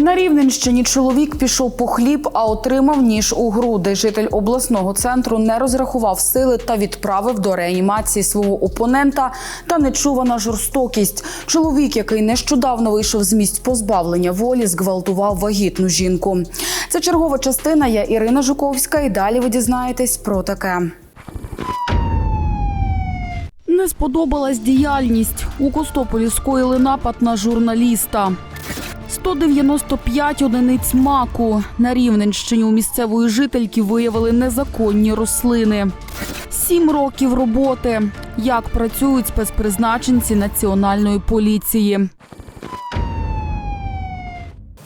На Рівненщині чоловік пішов по хліб, а отримав ніж у груди. Житель обласного центру не розрахував сили та відправив до реанімації свого опонента та нечувана жорстокість. Чоловік, який нещодавно вийшов з місць позбавлення волі, зґвалтував вагітну жінку. Це чергова частина. Я Ірина Жуковська. І далі ви дізнаєтесь про таке. Не сподобалась діяльність. У Костополі скоїли напад на журналіста. 195 одиниць маку. На Рівненщині у місцевої жительки виявили незаконні рослини. Сім років роботи. Як працюють спецпризначенці національної поліції.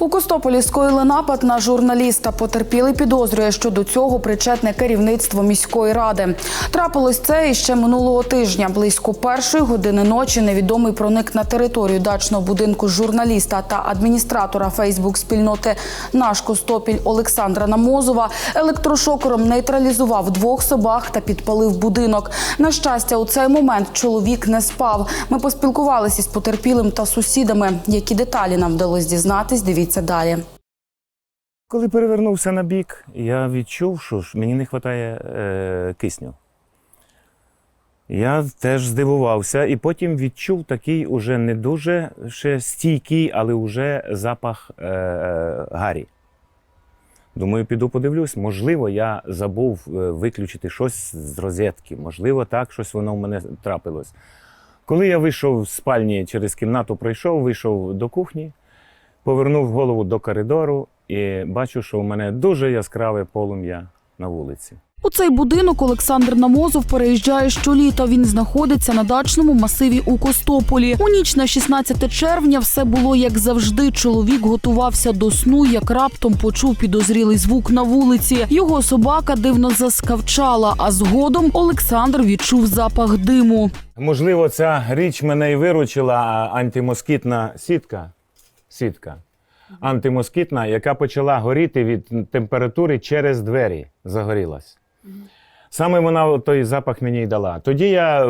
У Костополі скоїли напад на журналіста. Потерпілий підозрює, що до цього причетне керівництво міської ради. Трапилось це іще минулого тижня. Близько першої години ночі невідомий проник на територію дачного будинку журналіста та адміністратора Фейсбук-спільноти Наш Костопіль Олександра Намозова електрошокером нейтралізував двох собак та підпалив будинок. На щастя, у цей момент чоловік не спав. Ми поспілкувалися з потерпілим та сусідами. Які деталі нам вдалося дізнатись, дивіться далі. Коли перевернувся на бік, я відчув, що ж мені не вистачає е, кисню. Я теж здивувався, і потім відчув такий уже не дуже ще стійкий, але вже запах е, е, гарі. Думаю, піду подивлюсь. Можливо, я забув е, виключити щось з розетки. Можливо, так щось воно в мене трапилось. Коли я вийшов з спальні через кімнату, пройшов, вийшов до кухні, повернув голову до коридору і бачу, що у мене дуже яскраве полум'я на вулиці. У цей будинок Олександр Намозов переїжджає щоліта. Він знаходиться на дачному масиві у Костополі. У ніч на 16 червня все було як завжди. Чоловік готувався до сну, як раптом почув підозрілий звук на вулиці. Його собака дивно заскавчала, а згодом Олександр відчув запах диму. Можливо, ця річ мене і виручила антимоскітна сітка. Сітка. Антимоскітна, яка почала горіти від температури через двері. Загорілась. Саме вона той запах мені й дала. Тоді я е,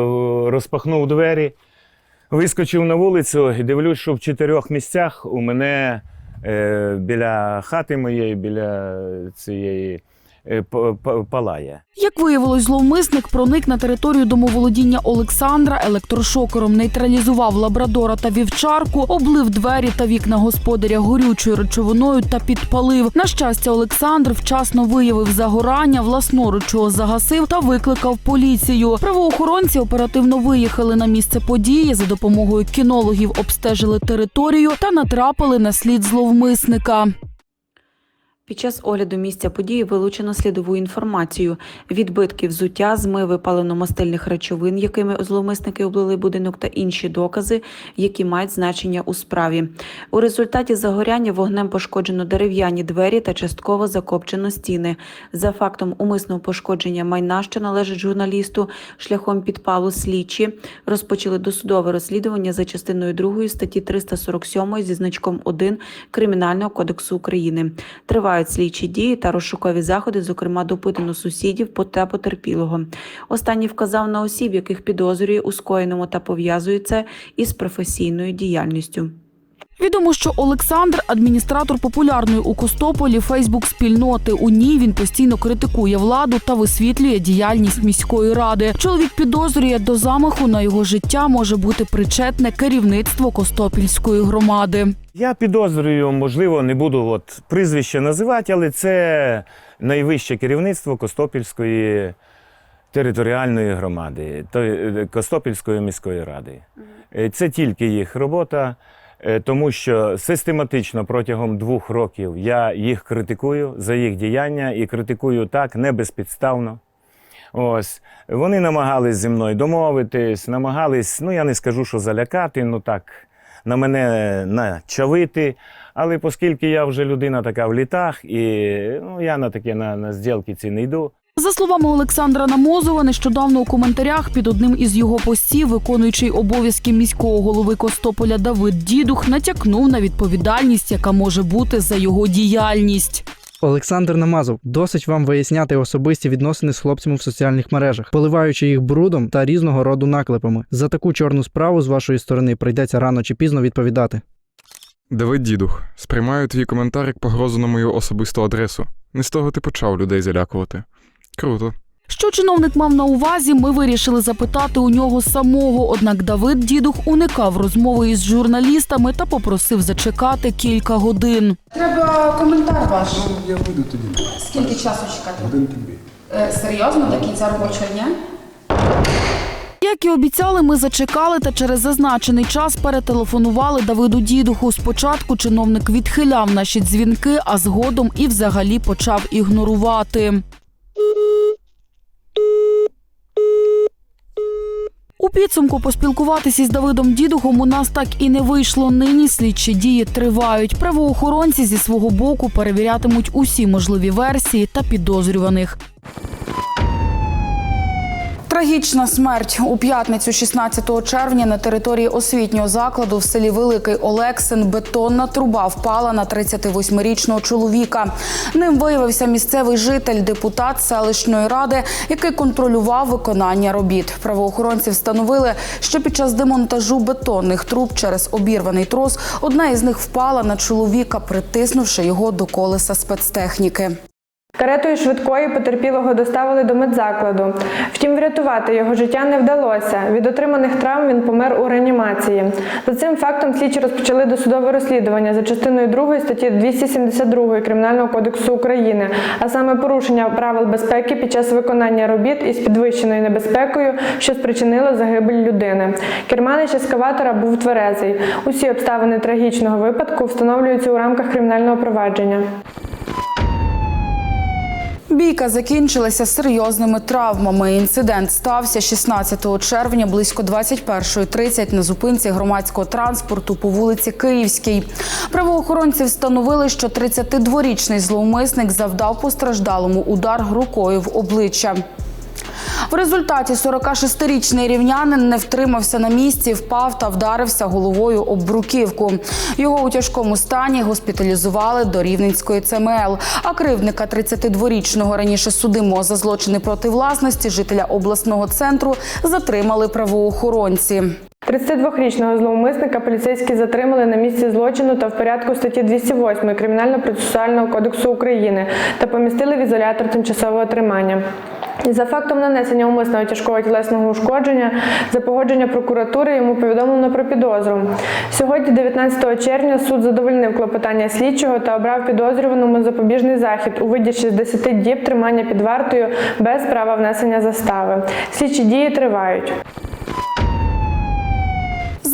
розпахнув двері, вискочив на вулицю і дивлюсь, що в чотирьох місцях у мене е, біля хати моєї, біля цієї палає. Як виявилось, зловмисник проник на територію домоволодіння Олександра, електрошокером нейтралізував лабрадора та вівчарку, облив двері та вікна господаря горючою речовиною та підпалив. На щастя, Олександр вчасно виявив загорання, власноруч його загасив та викликав поліцію. Правоохоронці оперативно виїхали на місце події за допомогою кінологів, обстежили територію та натрапили на слід зловмисника. Під час огляду місця події вилучено слідову інформацію: відбитки взуття, змиви паливно-мастильних речовин, якими зловмисники облили будинок, та інші докази, які мають значення у справі. У результаті загоряння вогнем пошкоджено дерев'яні двері та частково закопчено стіни. За фактом умисного пошкодження майна, що належить журналісту, шляхом підпалу слідчі розпочали досудове розслідування за частиною 2 статті 347 зі значком 1 Кримінального кодексу України. Тривають слідчі дії та розшукові заходи, зокрема допитано сусідів та потерпілого. Останній вказав на осіб, яких підозрює у скоєному та пов'язує це із професійною діяльністю. Відомо, що Олександр адміністратор популярної у Костополі Фейсбук-спільноти. У ній він постійно критикує владу та висвітлює діяльність міської ради. Чоловік підозрює, до замаху на його життя може бути причетне керівництво Костопільської громади. Я підозрюю, можливо, не буду от прізвище називати, але це найвище керівництво Костопільської територіальної громади, е, Костопільської міської ради. Е, Це тільки їх робота, тому що систематично протягом двох років я їх критикую за їх діяння і критикую так не безпідставно. Ось вони намагались зі мною домовитись, намагались, ну я не скажу, що залякати, ну так, на мене начавити. Але оскільки я вже людина така в літах, і ну, я на таке на, на зділки ці не йду. За словами Олександра Намозова, нещодавно у коментарях під одним із його постів, виконуючий обов'язки міського голови Костополя Давид Дідух, натякнув на відповідальність, яка може бути за його діяльність. Олександр Намазов, досить вам виясняти особисті відносини з хлопцями в соціальних мережах, поливаючи їх брудом та різного роду наклепами. За таку чорну справу з вашої сторони прийдеться рано чи пізно відповідати. Давид дідух, сприймаю твій коментар як погрозу на мою особисту адресу. Не з того ти почав людей залякувати. Круто. Що чиновник мав на увазі, ми вирішили запитати у нього самого. Однак Давид Дідух уникав розмови із журналістами та попросив зачекати кілька годин. Треба коментар ваш. Я вийду тоді. Скільки часу чекати? Годинки дві. Е, серйозно до кінця робочого дня? Як і обіцяли, ми зачекали та через зазначений час перетелефонували Давиду Дідуху. Спочатку чиновник відхиляв наші дзвінки, а згодом і взагалі почав ігнорувати. У підсумку поспілкуватися із Давидом Дідухом у нас так і не вийшло. Нині слідчі дії тривають. Правоохоронці зі свого боку перевірятимуть усі можливі версії та підозрюваних. Трагічна смерть у п'ятницю, 16 червня, на території освітнього закладу в селі Великий Олексин бетонна труба впала на 38-річного чоловіка. Ним виявився місцевий житель, депутат селищної ради, який контролював виконання робіт. Правоохоронці встановили, що під час демонтажу бетонних труб через обірваний трос одна із них впала на чоловіка, притиснувши його до колеса спецтехніки. Каретою швидкої потерпілого доставили до медзакладу. Втім, врятувати його життя не вдалося. Від отриманих травм він помер у реанімації. За цим фактом слідчі розпочали досудове розслідування за частиною 2 статті 272 Кримінального кодексу України, а саме порушення правил безпеки під час виконання робіт із підвищеною небезпекою, що спричинило загибель людини. Керманич ескаватора був тверезий. Усі обставини трагічного випадку встановлюються у рамках кримінального провадження. Бійка закінчилася серйозними травмами. Інцидент стався 16 червня близько 21.30 на зупинці громадського транспорту по вулиці Київській. Правоохоронці встановили, що 32-річний зловмисник завдав постраждалому удар рукою в обличчя. В результаті 46-річний рівнянин не втримався на місці, впав та вдарився головою об бруківку. Його у тяжкому стані госпіталізували до Рівненської ЦМЛ. А кривдника 32-річного раніше судимого за злочини проти власності жителя обласного центру затримали правоохоронці. 32-річного зловмисника поліцейські затримали на місці злочину та в порядку статті 208 Кримінально-процесуального кодексу України та помістили в ізолятор тимчасового тримання. За фактом нанесення умисного тяжкого тілесного ушкодження за погодження прокуратури йому повідомлено про підозру. Сьогодні, 19 червня, суд задовольнив клопотання слідчого та обрав підозрюваному запобіжний захід у виді 60 діб тримання під вартою без права внесення застави. Слідчі дії тривають.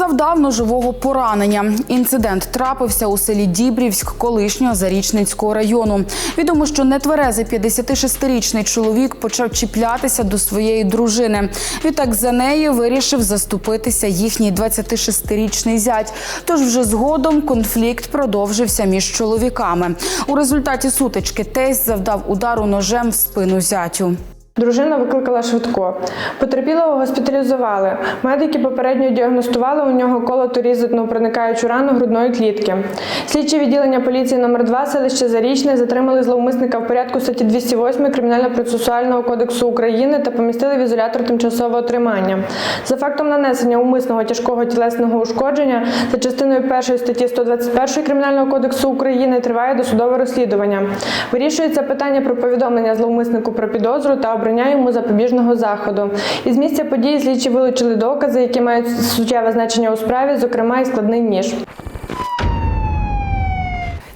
Завдав ножового поранення. Інцидент трапився у селі Дібрівськ колишнього Зарічненського району. Відомо, що нетверезий 56-річний чоловік почав чіплятися до своєї дружини. Відтак за неї вирішив заступитися їхній 26-річний зять. Тож вже згодом конфлікт продовжився між чоловіками. У результаті сутички тесть завдав удару ножем в спину зятю. Дружина викликала швидко. Потерпілого госпіталізували. Медики попередньо діагностували у нього колоту різатну проникаючу рану грудної клітки. Слідчі відділення поліції номер 2 селище Зарічне затримали зловмисника в порядку статті 208 Кримінально-процесуального кодексу України та помістили в ізолятор тимчасового тримання. За фактом нанесення умисного тяжкого тілесного ушкодження за частиною 1 статті 121 Кримінального кодексу України триває досудове розслідування. Вирішується питання про повідомлення зловмиснику про підозру та обрання йому запобіжного заходу. Із місця події слідчі вилучили докази, які мають суттєве значення у справі, зокрема і складний ніж.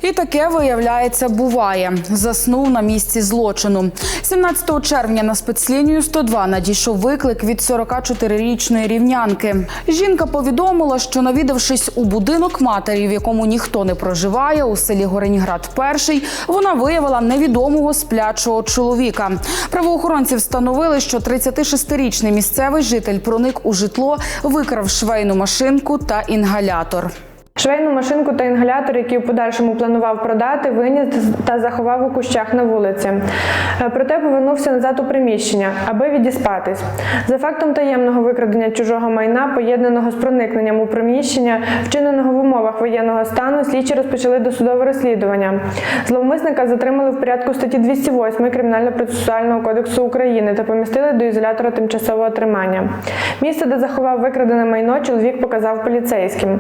І таке, виявляється, буває. Заснув на місці злочину. 17 червня на спецлінію 102 надійшов виклик від 44-річної рівнянки. Жінка повідомила, що навідавшись у будинок матері, в якому ніхто не проживає, у селі Гореньград перший, вона виявила невідомого сплячого чоловіка. Правоохоронці встановили, що 36-річний місцевий житель проник у житло, викрав швейну машинку та інгалятор. Швейну машинку та інгалятор, який у подальшому планував продати, виніс та заховав у кущах на вулиці. Е, Проте повернувся назад у приміщення, аби відіспатись. За фактом таємного викрадення чужого майна, поєднаного з проникненням у приміщення, вчиненого в умовах воєнного стану, слідчі розпочали досудове розслідування. Зловмисника затримали в порядку статті 208 Кримінально-процесуального кодексу України та помістили до ізолятора тимчасового тримання. Місце, де заховав викрадене майно, чоловік показав поліцейським.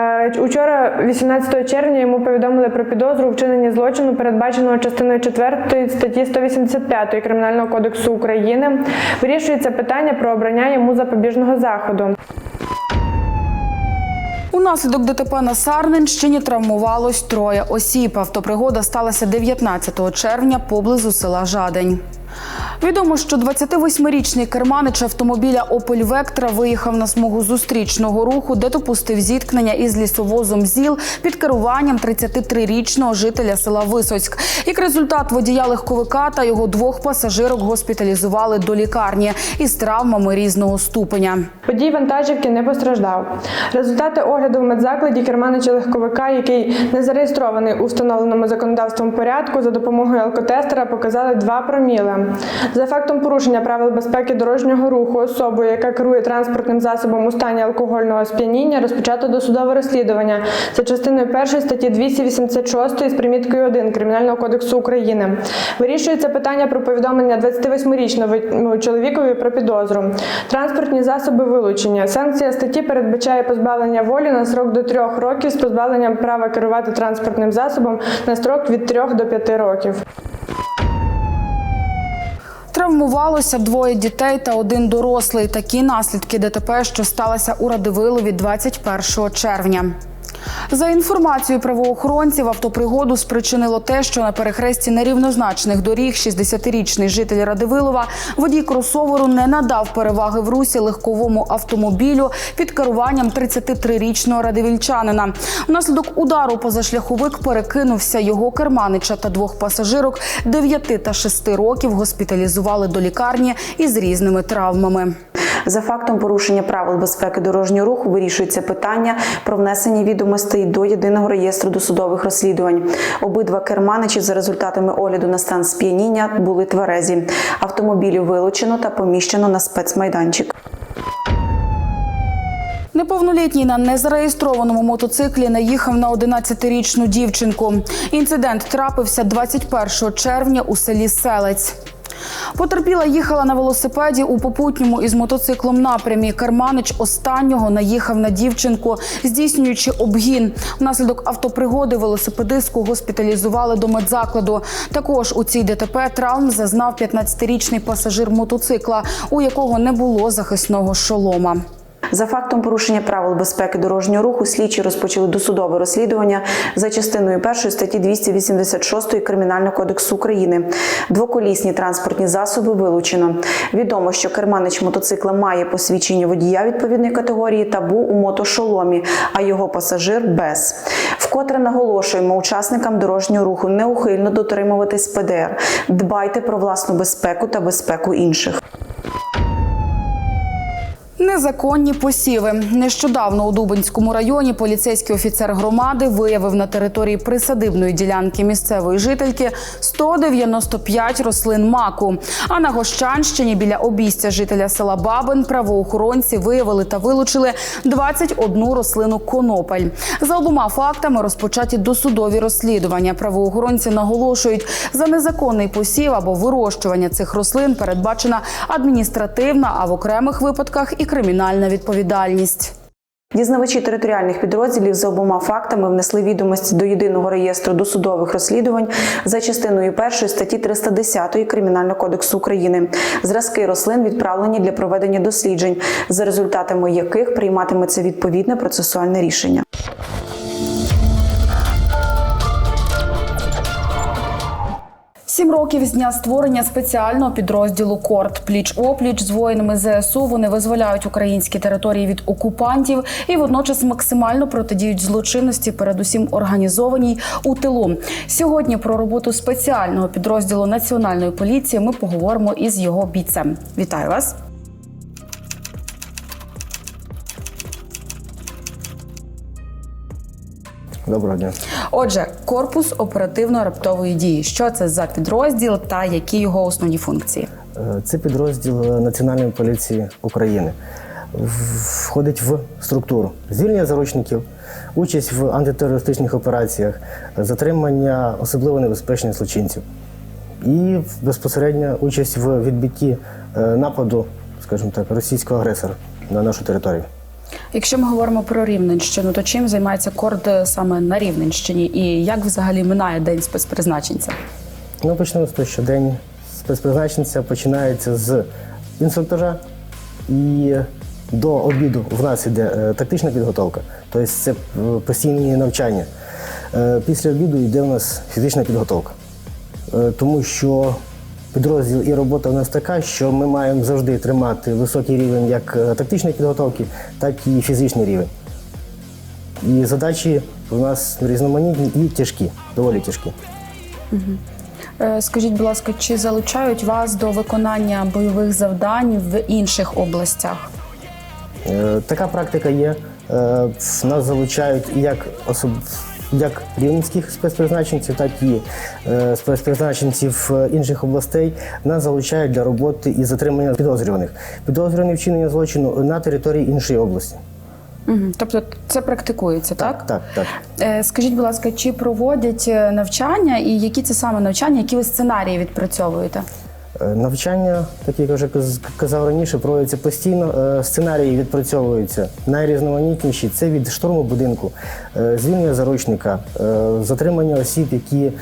Е, Учора, 18 червня, йому повідомили про підозру у вчиненні злочину, передбаченого частиною 4 статті 185 Кримінального кодексу України. Вирішується питання про обрання йому запобіжного заходу. Унаслідок ДТП на Сарненщині травмувалось троє осіб. Автопригода сталася 19 червня поблизу села Жадень. Відомо, що 28-річний керманич автомобіля Opel Vectra виїхав на смугу зустрічного руху, де допустив зіткнення із лісовозом ЗІЛ під керуванням 33-річного жителя села Висоцьк. Як результат, водія легковика та його двох пасажирок госпіталізували до лікарні із травмами різного ступеня. Водій вантажівки не постраждав. Результати огляду в медзакладі керманича легковика, який не зареєстрований у встановленому законодавством порядку, за допомогою алкотестера показали 2 проміли. За фактом порушення правил безпеки дорожнього руху особою, яка керує транспортним засобом у стані алкогольного сп'яніння, розпочато досудове розслідування за частиною 1 статті 286 з приміткою 1 Кримінального кодексу України. Вирішується питання про повідомлення 28-річному чоловікові про підозру. Транспортні засоби вилучення. Санкція статті передбачає позбавлення волі на срок до 3 років з позбавленням права керувати транспортним засобом на строк від 3 до 5 років. Травмувалося двоє дітей та один дорослий. Такі наслідки ДТП, що сталося у Радивилові 21 червня. За інформацією правоохоронців, автопригоду спричинило те, що на перехресті нерівнозначних доріг 60-річний житель Радивилова водій кросоверу не надав переваги в русі легковому автомобілю під керуванням 33-річного радивільчанина. Внаслідок удару позашляховик перекинувся його керманича та двох пасажирок 9 та 6 років госпіталізували до лікарні із різними травмами. За фактом порушення правил безпеки дорожнього руху вирішується питання про внесення відомостей до єдиного реєстру досудових розслідувань. Обидва керманичі за результатами огляду на стан сп'яніння були тверезі. Автомобілі вилучено та поміщено на спецмайданчик. Неповнолітній на незареєстрованому мотоциклі наїхав на 11-річну дівчинку. Інцидент трапився 21 червня у селі Селець. Потерпіла їхала на велосипеді у попутньому із мотоциклом напрямі. Карманич останнього наїхав на дівчинку, здійснюючи обгін. Внаслідок автопригоди велосипедистку госпіталізували до медзакладу. Також у цій ДТП травм зазнав 15-річний пасажир мотоцикла, у якого не було захисного шолома. За фактом порушення правил безпеки дорожнього руху слідчі розпочали досудове розслідування за частиною 1 статті 286 Кримінального кодексу України. Двоколісні транспортні засоби вилучено. Відомо, що керманич мотоцикла має посвідчення водія відповідної категорії та був у мотошоломі, а його пасажир без. Вкотре наголошуємо учасникам дорожнього руху неухильно дотримуватись ПДР. Дбайте про власну безпеку та безпеку інших. Незаконні посіви. Нещодавно у Дубинському районі поліцейський офіцер громади виявив на території присадибної ділянки місцевої жительки 195 рослин маку. А на Гощанщині біля обійстя жителя села Бабин правоохоронці виявили та вилучили 21 рослину конопель. За обома фактами розпочаті досудові розслідування. Правоохоронці наголошують, за незаконний посів або вирощування цих рослин передбачена адміністративна, а в окремих випадках і кримінальна відповідальність. Дізнавачі територіальних підрозділів за обома фактами внесли відомості до єдиного реєстру досудових розслідувань за частиною 1 статті 310 Кримінального кодексу України. Зразки рослин відправлені для проведення досліджень, за результатами яких прийматиметься відповідне процесуальне рішення. Сім років з дня створення спеціального підрозділу Корт пліч опліч з воїнами ЗСУ. Вони визволяють українські території від окупантів і водночас максимально протидіють злочинності, передусім організованій у тилу. Сьогодні про роботу спеціального підрозділу національної поліції ми поговоримо із його бійцем. Вітаю вас. Доброго дня. Отже, корпус оперативно-раптової дії. Що це за підрозділ та які його основні функції? Е, Це підрозділ Національної поліції України. Входить в структуру звільнення заручників, участь в антитерористичних операціях, затримання особливо небезпечних злочинців і безпосередня участь в відбитті е, нападу, скажімо так, російського агресора на нашу територію. Якщо ми говоримо про Рівненщину, то чим займається корд е, саме на Рівненщині? І як взагалі минає день спецпризначенця? Ну, почнемо з того, що день спецпризначенця починається з інструктажа і до обіду в нас іде е, тактична підготовка, тобто це е, постійні навчання. Після обіду йде у нас фізична підготовка, тому що підрозділ і робота в нас така, що ми маємо завжди тримати високий рівень як е, тактичної підготовки, так і фізичний рівень. І задачі у нас різноманітні і тяжкі, доволі тяжкі. Е, Скажіть, будь ласка, чи залучають вас до виконання бойових завдань в інших областях? Е, Така практика є. Нас залучають як особ... як рівненських спецпризначенців, так і е, спецпризначенців е, інших областей. Нас залучають для роботи і затримання підозрюваних. Підозрювані вчинення злочину на території іншої області. Тобто це практикується, так? Так, так. Е, Скажіть, будь ласка, чи проводять навчання і які це саме навчання, які ви сценарії відпрацьовуєте? Е, Навчання, так як я вже казав раніше, проводяться постійно. Е, Сценарії відпрацьовуються найрізноманітніші. Це від штурму будинку, е, звільнення заручника, затримання осіб, які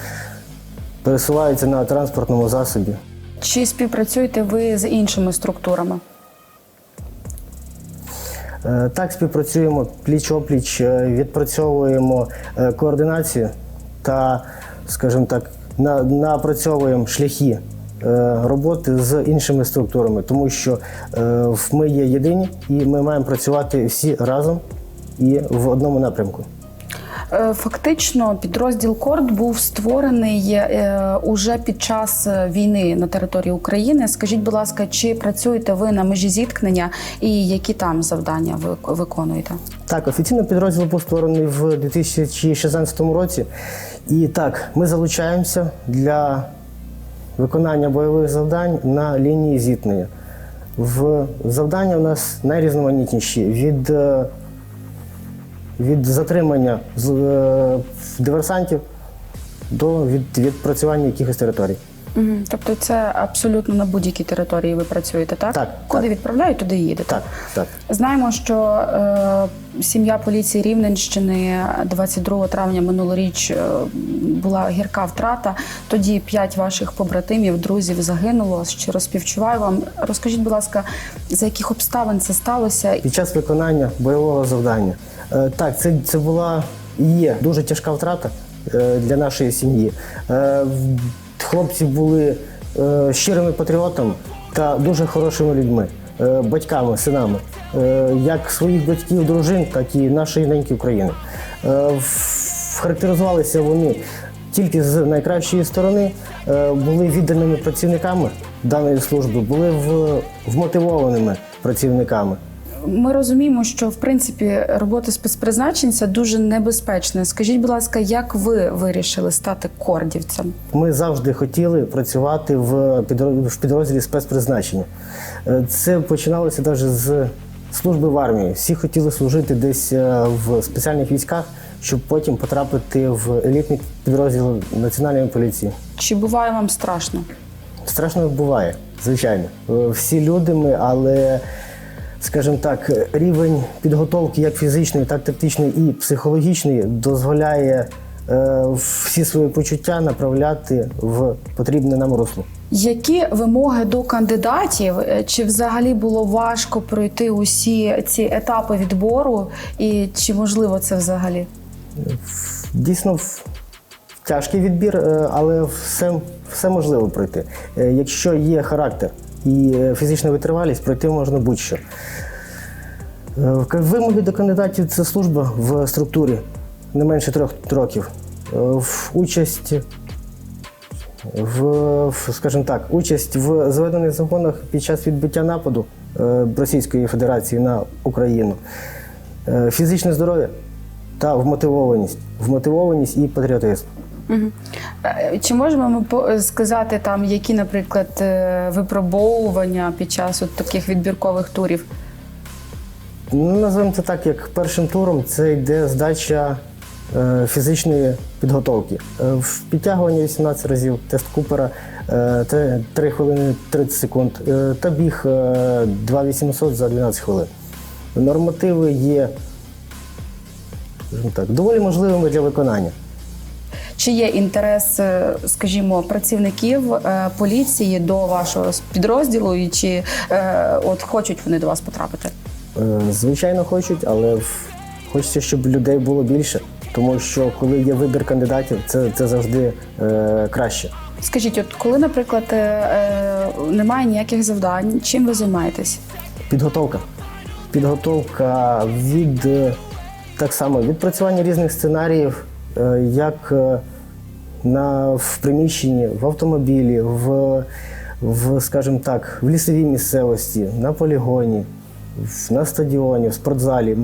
пересуваються на транспортному засобі. Чи співпрацюєте ви з іншими структурами? Так, співпрацюємо пліч-опліч, е, відпрацьовуємо координацію та, скажімо так, напрацьовуємо шляхи роботи з іншими структурами, тому що е, в- ми є єдині і ми маємо працювати всі разом і в одному напрямку. Е, Фактично, підрозділ Корд був створений е, уже під час е, війни на території України. Скажіть, будь ласка, чи працюєте ви на межі зіткнення і які там завдання ви виконуєте? Так, офіційно підрозділ був створений в 2016 році. І так, ми залучаємося для виконання бойових завдань на лінії зіткнення. В завдання у нас найрізноманітніші від, е, від затримання е, диверсантів до від, відпрацювання якихось територій. Мгм. Тобто, це абсолютно на будь-якій території ви працюєте, так? Так, Куди так. відправляють, туди їдете. Так, так. Знаємо, що е, сім'я поліції Рівненщини 22 травня минулоріч е, була гірка втрата. Тоді п'ять ваших побратимів, друзів загинуло. Щиро співчуваю вам. Розкажіть, будь ласка, за яких обставин це сталося? під час виконання бойового завдання. Е, Так, це, це була і є дуже тяжка втрата е, для нашої сім'ї. Е, Хлопці були е, щирими патріотами та дуже хорошими людьми, е, батьками, синами, е, як своїх батьків, дружин, так і нашої неньки України. Е, Характеризувалися вони тільки з найкращої сторони, були відданими працівниками даної служби, були вмотивованими працівниками. Ми розуміємо, що в принципі робота спецпризначенця дуже небезпечна. Скажіть, будь ласка, як ви вирішили стати кордівцем? Ми завжди хотіли працювати в підрозділі спецпризначення. Е, Це починалося навіть з служби в армії. Всі хотіли служити десь е, в спеціальних військах, щоб потім потрапити в елітний підрозділ національної поліції. Чи буває вам страшно? Страшно буває, звичайно. Е, Всі люди ми, але, скажімо так, рівень підготовки як фізичної, так тактичної і психологічної дозволяє е, всі свої почуття направляти в потрібне нам русло. Які вимоги до кандидатів? Е, Чи взагалі було важко пройти усі ці етапи відбору? І чи можливо це взагалі? Дійсно, тяжкий відбір, е, але все, все можливо пройти. Е, Якщо є характер і е, фізична витривалість, пройти можна будь-що. Е, Вимоги до кандидатів це служба в структурі не менше трьох років. Е, В участь в, скажімо так, участь в зведених загонах під час відбиття нападу Російської Федерації на Україну, фізичне здоров'я та вмотивованість, вмотивованість і патріотизм. Е, Чи можемо ми сказати там, які, наприклад, е, випробовування під час от таких відбіркових турів? Ну, називаємо це так, як першим туром це йде здача е, фізичної підготовки. Е, в підтягування 18 разів, тест Купера е, 3 хвилини 30 секунд, е, та біг е, 2800 за 12 хвилин. нормативи є так, доволі можливими для виконання. Чи є інтерес, е, скажімо, працівників е, поліції до вашого підрозділу, і чи е, от хочуть вони до вас потрапити? Звичайно, хочуть, але хочеться, щоб людей було більше. Тому що коли є вибір кандидатів, це, це завжди е, краще. Скажіть, от коли, наприклад, е, немає ніяких завдань, чим ви займаєтесь? Підготовка. Підготовка від так само відпрацювання різних сценаріїв, як е, на, в приміщенні, в автомобілі, в, в, скажімо так, в лісовій місцевості, на полігоні, в- на стадіоні, в спортзалі.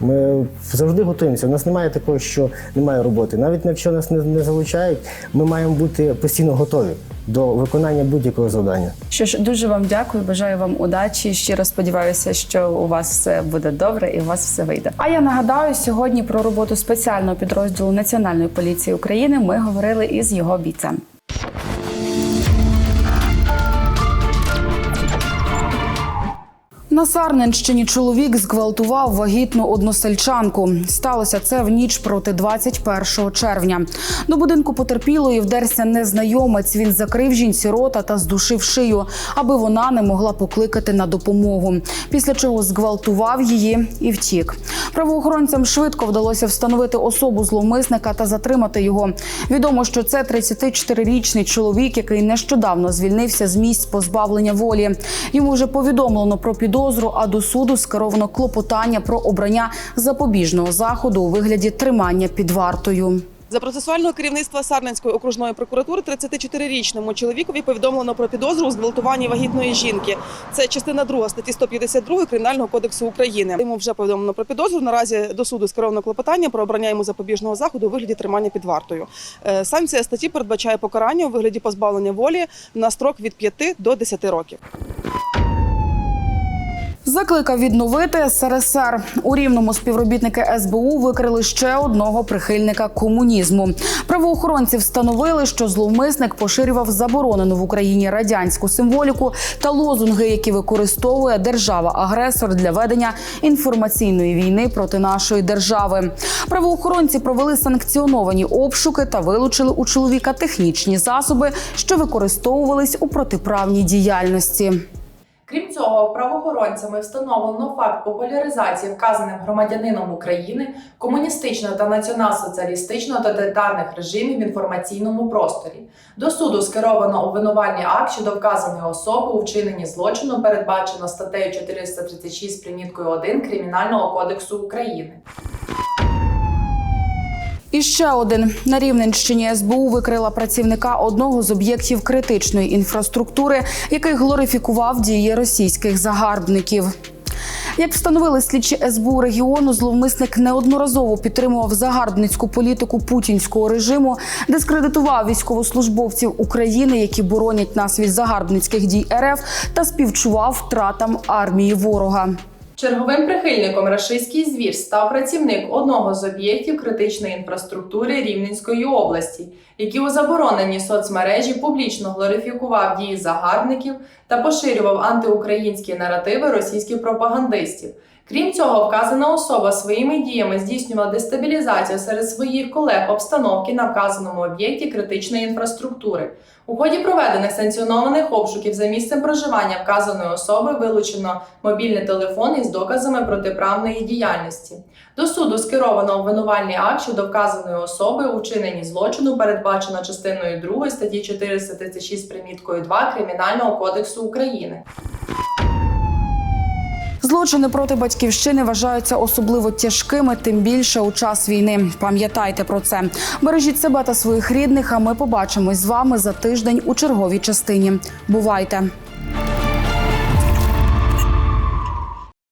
Ми завжди готуємося. У нас немає такого, що немає роботи. Навіть якщо нас не, не залучають, ми маємо бути постійно готові до виконання будь-якого завдання. Що ж, дуже вам дякую, бажаю вам удачі. Щиро сподіваюся, що у вас все буде добре і у вас все вийде. А я нагадаю, сьогодні про роботу спеціального підрозділу Національної поліції України ми говорили із його бійцем. На Сарненщині чоловік зґвалтував вагітну односельчанку. Сталося це в ніч проти 21 червня. До будинку потерпілої вдерся незнайомець. Він закрив жінці рота та здушив шию, аби вона не могла покликати на допомогу. Після чого зґвалтував її і втік. Правоохоронцям швидко вдалося встановити особу зловмисника та затримати його. Відомо, що це 34-річний чоловік, який нещодавно звільнився з місць позбавлення волі. Йому вже повідомлено про підозру, а до суду скеровано клопотання про обрання запобіжного заходу у вигляді тримання під вартою. За процесуального керівництва Сарненської окружної прокуратури 34-річному чоловікові повідомлено про підозру у зґвалтуванні вагітної жінки. Це частина 2 статті 152 Кримінального кодексу України. Йому вже повідомлено про підозру. Наразі до суду скеровано клопотання про обрання йому запобіжного заходу у вигляді тримання під вартою. Е, Санкція статті передбачає покарання у вигляді позбавлення волі на строк від 5 до 10 років. Закликав відновити СРСР. У рівному співробітники СБУ викрили ще одного прихильника комунізму. Правоохоронці встановили, що зловмисник поширював заборонену в Україні радянську символіку та лозунги, які використовує держава-агресор для ведення інформаційної війни проти нашої держави. Правоохоронці провели санкціоновані обшуки та вилучили у чоловіка технічні засоби, що використовувались у протиправній діяльності. Крім цього, правоохоронцями встановлено факт популяризації вказаним громадянином України комуністичного та націонал-соціалістичного тоталітарних режимів в інформаційному просторі. До суду скеровано обвинувальний акт щодо вказаної особи у вчиненні злочину, передбачено статтею 436 приміткою 1 Кримінального кодексу України. І ще один на Рівненщині СБУ викрила працівника одного з об'єктів критичної інфраструктури, який глорифікував дії російських загарбників. Як встановили слідчі СБУ регіону, зловмисник неодноразово підтримував загарбницьку політику путінського режиму, дискредитував військовослужбовців України, які боронять нас від загарбницьких дій РФ, та співчував втратам армії ворога. Черговим прихильником рашистський звір став працівник одного з об'єктів критичної інфраструктури Рівненської області, який у забороненій соцмережі публічно глорифікував дії загарбників та поширював антиукраїнські наративи російських пропагандистів. Крім цього, вказана особа своїми діями здійснювала дестабілізацію серед своїх колег обстановки на вказаному об'єкті критичної інфраструктури. У ході проведених санкціонованих обшуків за місцем проживання вказаної особи вилучено мобільний телефон із доказами протиправної діяльності. До суду скеровано обвинувальний акт щодо вказаної особи у вчиненні злочину, передбачено частиною 2 статті 436 приміткою 2 Кримінального кодексу України. Злочини проти батьківщини вважаються особливо тяжкими, тим більше у час війни. Пам'ятайте про це. Бережіть себе та своїх рідних. А ми побачимось з вами за тиждень у черговій частині. Бувайте!